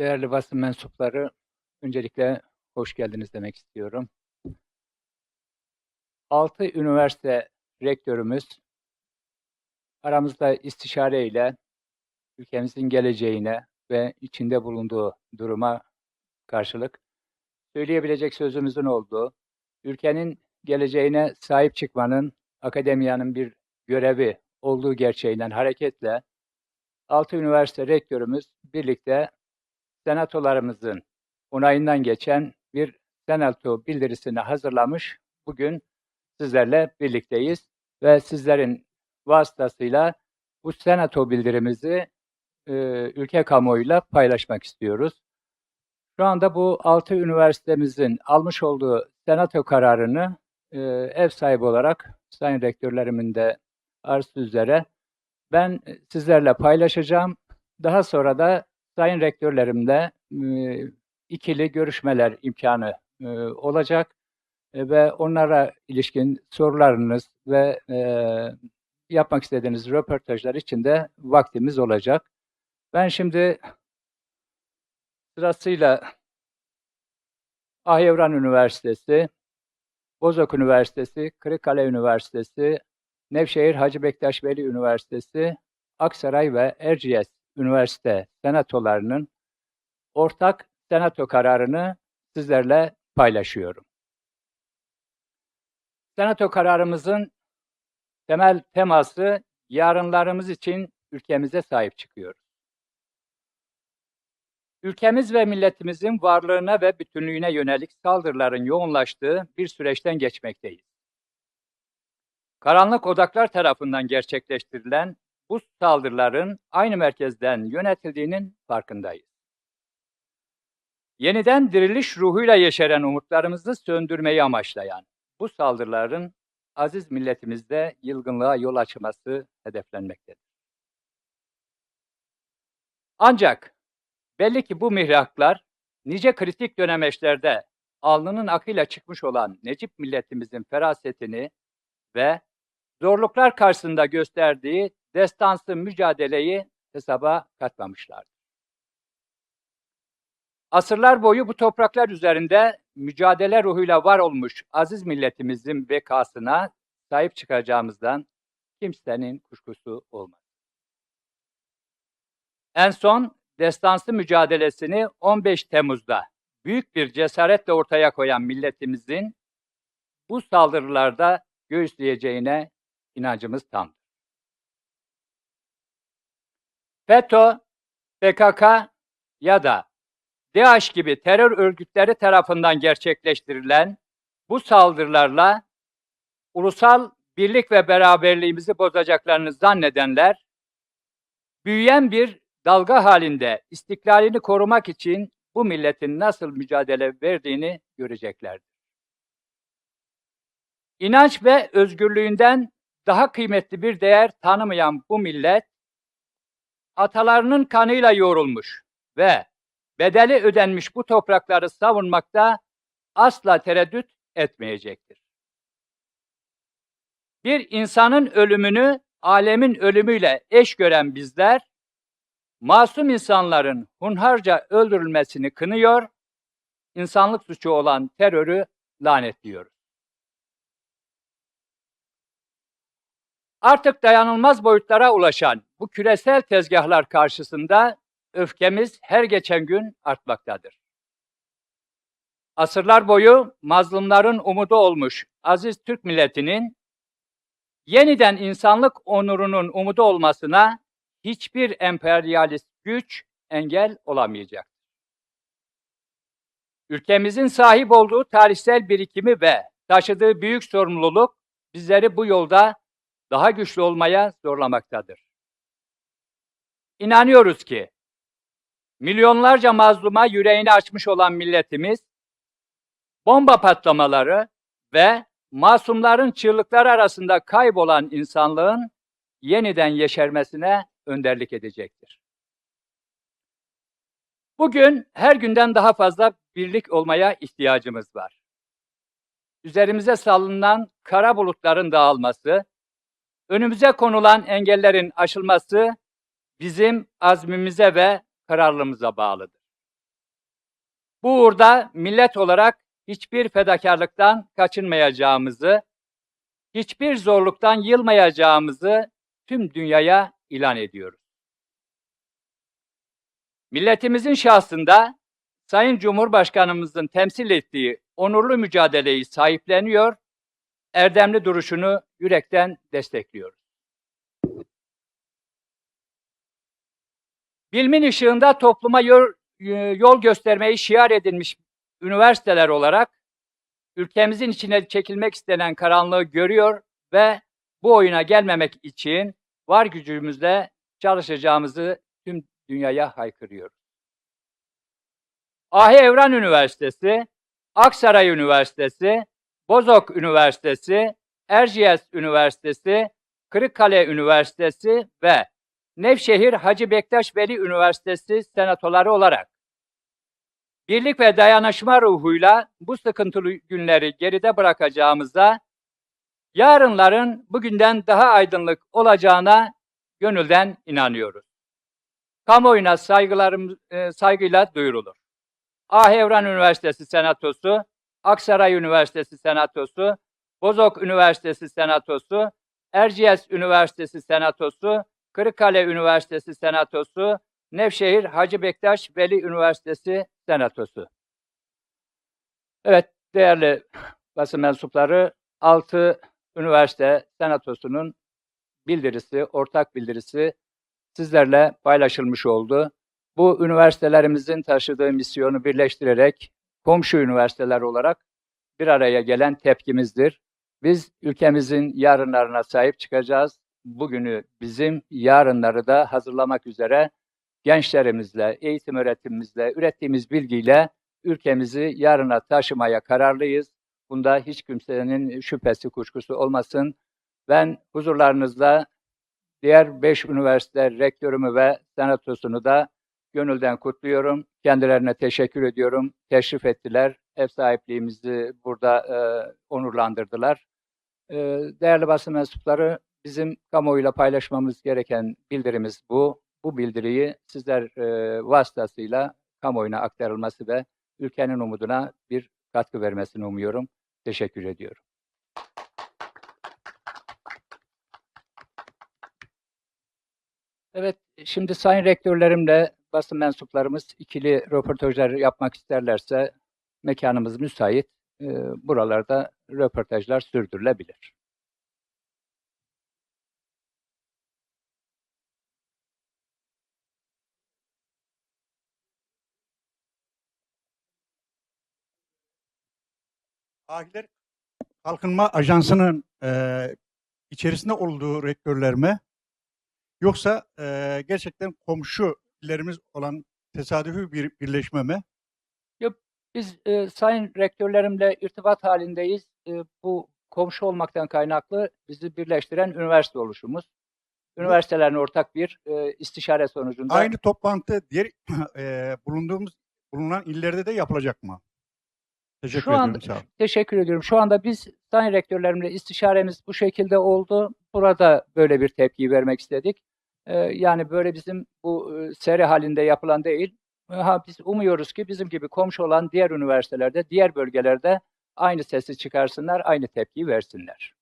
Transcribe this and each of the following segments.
Değerli basın mensupları, öncelikle hoş geldiniz demek istiyorum. Altı üniversite rektörümüz aramızda istişare ile ülkemizin geleceğine ve içinde bulunduğu duruma karşılık söyleyebilecek sözümüzün olduğu, ülkenin geleceğine sahip çıkmanın akademiyanın bir görevi olduğu gerçeğinden hareketle altı üniversite rektörümüz birlikte senatolarımızın onayından geçen bir senato bildirisini hazırlamış. Bugün sizlerle birlikteyiz ve sizlerin vasıtasıyla bu senato bildirimizi e, ülke kamuoyuyla paylaşmak istiyoruz. Şu anda bu altı üniversitemizin almış olduğu senato kararını e, ev sahibi olarak sayın rektörlerimin de arzu üzere ben sizlerle paylaşacağım. Daha sonra da sayın rektörlerimle ikili görüşmeler imkanı olacak ve onlara ilişkin sorularınız ve yapmak istediğiniz röportajlar için de vaktimiz olacak. Ben şimdi sırasıyla Ahyevran Üniversitesi, Bozok Üniversitesi, Kırıkkale Üniversitesi, Nevşehir Hacı Bektaş Veli Üniversitesi, Aksaray ve Erciyes Üniversite senatolarının ortak senato kararını sizlerle paylaşıyorum. Senato kararımızın temel teması yarınlarımız için ülkemize sahip çıkıyoruz. Ülkemiz ve milletimizin varlığına ve bütünlüğüne yönelik saldırıların yoğunlaştığı bir süreçten geçmekteyiz. Karanlık odaklar tarafından gerçekleştirilen bu saldırıların aynı merkezden yönetildiğinin farkındayız. Yeniden diriliş ruhuyla yeşeren umutlarımızı söndürmeyi amaçlayan bu saldırıların aziz milletimizde yılgınlığa yol açması hedeflenmektedir. Ancak belli ki bu mihraklar nice kritik dönemeçlerde alnının akıyla çıkmış olan Necip milletimizin ferasetini ve zorluklar karşısında gösterdiği destansı mücadeleyi hesaba katmamışlardır. Asırlar boyu bu topraklar üzerinde mücadele ruhuyla var olmuş aziz milletimizin bekasına sahip çıkacağımızdan kimsenin kuşkusu olmaz. En son destansı mücadelesini 15 Temmuz'da büyük bir cesaretle ortaya koyan milletimizin bu saldırılarda göğüsleyeceğine inancımız tam. FETÖ, PKK ya da DAEŞ gibi terör örgütleri tarafından gerçekleştirilen bu saldırılarla ulusal birlik ve beraberliğimizi bozacaklarını zannedenler, büyüyen bir dalga halinde istiklalini korumak için bu milletin nasıl mücadele verdiğini göreceklerdir. İnanç ve özgürlüğünden daha kıymetli bir değer tanımayan bu millet, atalarının kanıyla yoğrulmuş ve bedeli ödenmiş bu toprakları savunmakta asla tereddüt etmeyecektir. Bir insanın ölümünü alemin ölümüyle eş gören bizler, masum insanların hunharca öldürülmesini kınıyor, insanlık suçu olan terörü lanetliyoruz. Artık dayanılmaz boyutlara ulaşan bu küresel tezgahlar karşısında öfkemiz her geçen gün artmaktadır. Asırlar boyu mazlumların umudu olmuş aziz Türk milletinin yeniden insanlık onurunun umudu olmasına hiçbir emperyalist güç engel olamayacak. Ülkemizin sahip olduğu tarihsel birikimi ve taşıdığı büyük sorumluluk bizleri bu yolda daha güçlü olmaya zorlamaktadır. İnanıyoruz ki milyonlarca mazluma yüreğini açmış olan milletimiz bomba patlamaları ve masumların çığlıkları arasında kaybolan insanlığın yeniden yeşermesine önderlik edecektir. Bugün her günden daha fazla birlik olmaya ihtiyacımız var. Üzerimize salınan kara bulutların dağılması, önümüze konulan engellerin aşılması bizim azmimize ve kararlılığımıza bağlıdır. Bu uğurda millet olarak hiçbir fedakarlıktan kaçınmayacağımızı, hiçbir zorluktan yılmayacağımızı tüm dünyaya ilan ediyoruz. Milletimizin şahsında Sayın Cumhurbaşkanımızın temsil ettiği onurlu mücadeleyi sahipleniyor, erdemli duruşunu yürekten destekliyoruz. Bilimin ışığında topluma yol, yol göstermeyi şiar edilmiş üniversiteler olarak ülkemizin içine çekilmek istenen karanlığı görüyor ve bu oyuna gelmemek için var gücümüzle çalışacağımızı tüm dünyaya haykırıyoruz. Ahi Evran Üniversitesi, Aksaray Üniversitesi, Bozok Üniversitesi, Erciyes Üniversitesi, Kırıkkale Üniversitesi ve Nevşehir Hacı Bektaş Veli Üniversitesi senatoları olarak birlik ve dayanışma ruhuyla bu sıkıntılı günleri geride bırakacağımıza, yarınların bugünden daha aydınlık olacağına gönülden inanıyoruz. Kamuoyuna saygılarım, e, saygıyla duyurulur. Ahevran Üniversitesi Senatosu, Aksaray Üniversitesi Senatosu, Bozok Üniversitesi Senatosu, Erciyes Üniversitesi Senatosu, Kırıkkale Üniversitesi Senatosu, Nevşehir Hacı Bektaş Veli Üniversitesi Senatosu. Evet, değerli basın mensupları, 6 üniversite senatosunun bildirisi, ortak bildirisi sizlerle paylaşılmış oldu. Bu üniversitelerimizin taşıdığı misyonu birleştirerek komşu üniversiteler olarak bir araya gelen tepkimizdir. Biz ülkemizin yarınlarına sahip çıkacağız. Bugünü bizim, yarınları da hazırlamak üzere gençlerimizle, eğitim öğretimimizle, ürettiğimiz bilgiyle ülkemizi yarına taşımaya kararlıyız. Bunda hiç kimsenin şüphesi, kuşkusu olmasın. Ben huzurlarınızda diğer beş üniversite rektörümü ve senatosunu da gönülden kutluyorum. Kendilerine teşekkür ediyorum. Teşrif ettiler. Ev sahipliğimizi burada e, onurlandırdılar. E, değerli basın mensupları, bizim kamuoyuyla paylaşmamız gereken bildirimiz bu. Bu bildiriyi sizler e, vasıtasıyla kamuoyuna aktarılması ve ülkenin umuduna bir katkı vermesini umuyorum. Teşekkür ediyorum. Evet, şimdi sayın rektörlerimle basın mensuplarımız ikili röportajlar yapmak isterlerse mekanımız müsait. E, buralarda röportajlar sürdürülebilir. Ahiler Kalkınma Ajansı'nın e, içerisinde olduğu rektörler mi? Yoksa e, gerçekten komşu illerimiz olan tesadüfi bir birleşme mi? Biz e, sayın rektörlerimle irtibat halindeyiz. E, bu komşu olmaktan kaynaklı bizi birleştiren üniversite oluşumuz. Üniversitelerin ortak bir e, istişare sonucunda Aynı toplantı diğer e, bulunduğumuz bulunan illerde de yapılacak mı? Teşekkür Şu anda- Sağ olun. teşekkür ediyorum. Şu anda biz sayın rektörlerimle istişaremiz bu şekilde oldu. Burada böyle bir tepkiyi vermek istedik. E, yani böyle bizim bu e, seri halinde yapılan değil. Ha, biz umuyoruz ki bizim gibi komşu olan diğer üniversitelerde, diğer bölgelerde aynı sesi çıkarsınlar, aynı tepkiyi versinler.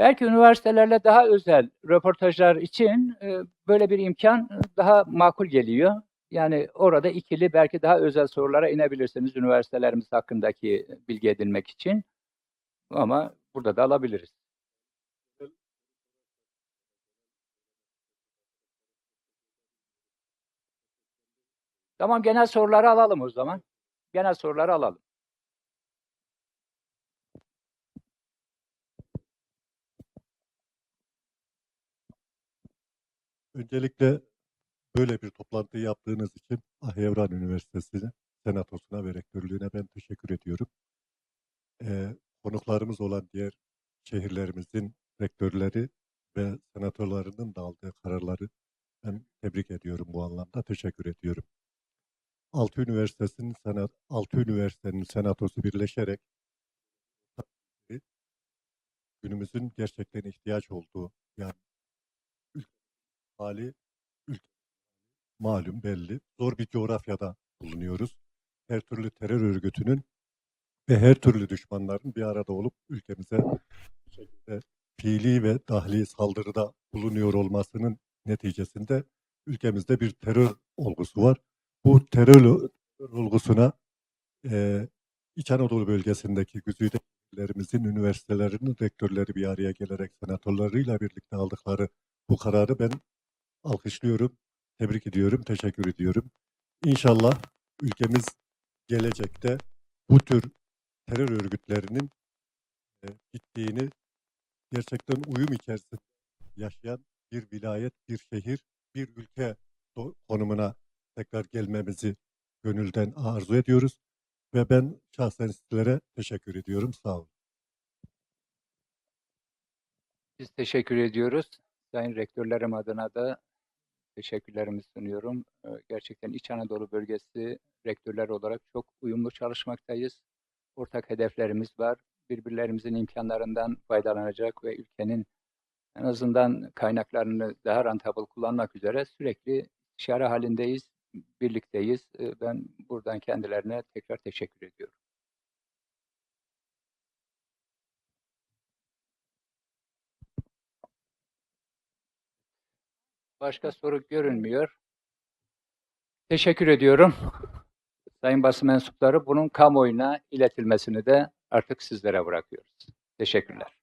Belki üniversitelerle daha özel röportajlar için e, böyle bir imkan e, daha makul geliyor. Yani orada ikili belki daha özel sorulara inebilirsiniz üniversitelerimiz hakkındaki bilgi edinmek için. Ama burada da alabiliriz. Tamam genel soruları alalım o zaman. Genel soruları alalım. Öncelikle böyle bir toplantı yaptığınız için Ahevran Üniversitesi'ne, senatosuna ve rektörlüğüne ben teşekkür ediyorum. Ee, konuklarımız olan diğer şehirlerimizin rektörleri ve senatörlerinin de aldığı kararları ben tebrik ediyorum bu anlamda, teşekkür ediyorum. altı üniversitesinin senat, altı üniversitenin senatosu birleşerek günümüzün gerçekten ihtiyaç olduğu yani hali ülke malum belli zor bir coğrafyada bulunuyoruz. Her türlü terör örgütünün ve her türlü düşmanların bir arada olup ülkemize şekilde fiili ve dahli saldırıda bulunuyor olmasının neticesinde ülkemizde bir terör olgusu var. Bu terör olgusuna eee İç Anadolu bölgesindeki güzide üniversitelerimizin, üniversitelerinin rektörleri bir araya gelerek senatörleriyle birlikte aldıkları bu kararı ben alkışlıyorum, tebrik ediyorum, teşekkür ediyorum. İnşallah ülkemiz gelecekte bu tür terör örgütlerinin e, gittiğini gerçekten uyum içerisinde yaşayan bir vilayet, bir şehir, bir ülke konumuna tekrar gelmemizi gönülden arzu ediyoruz. Ve ben şahsen sizlere teşekkür ediyorum. Sağ olun. Biz teşekkür ediyoruz. Sayın rektörlerim adına da teşekkürlerimi sunuyorum. Ee, Gerçekten İç Anadolu bölgesi rektörler olarak çok uyumlu çalışmaktayız. Ortak hedeflerimiz var. Birbirlerimizin imkanlarından faydalanacak ve ülkenin en azından kaynaklarını daha rentable kullanmak üzere sürekli istişare halindeyiz, birlikteyiz. Ee, Ben buradan kendilerine tekrar teşekkür ediyorum. Başka soru görünmüyor. Teşekkür ediyorum. Sayın basın mensupları bunun kamuoyuna iletilmesini de artık sizlere bırakıyoruz. Teşekkürler.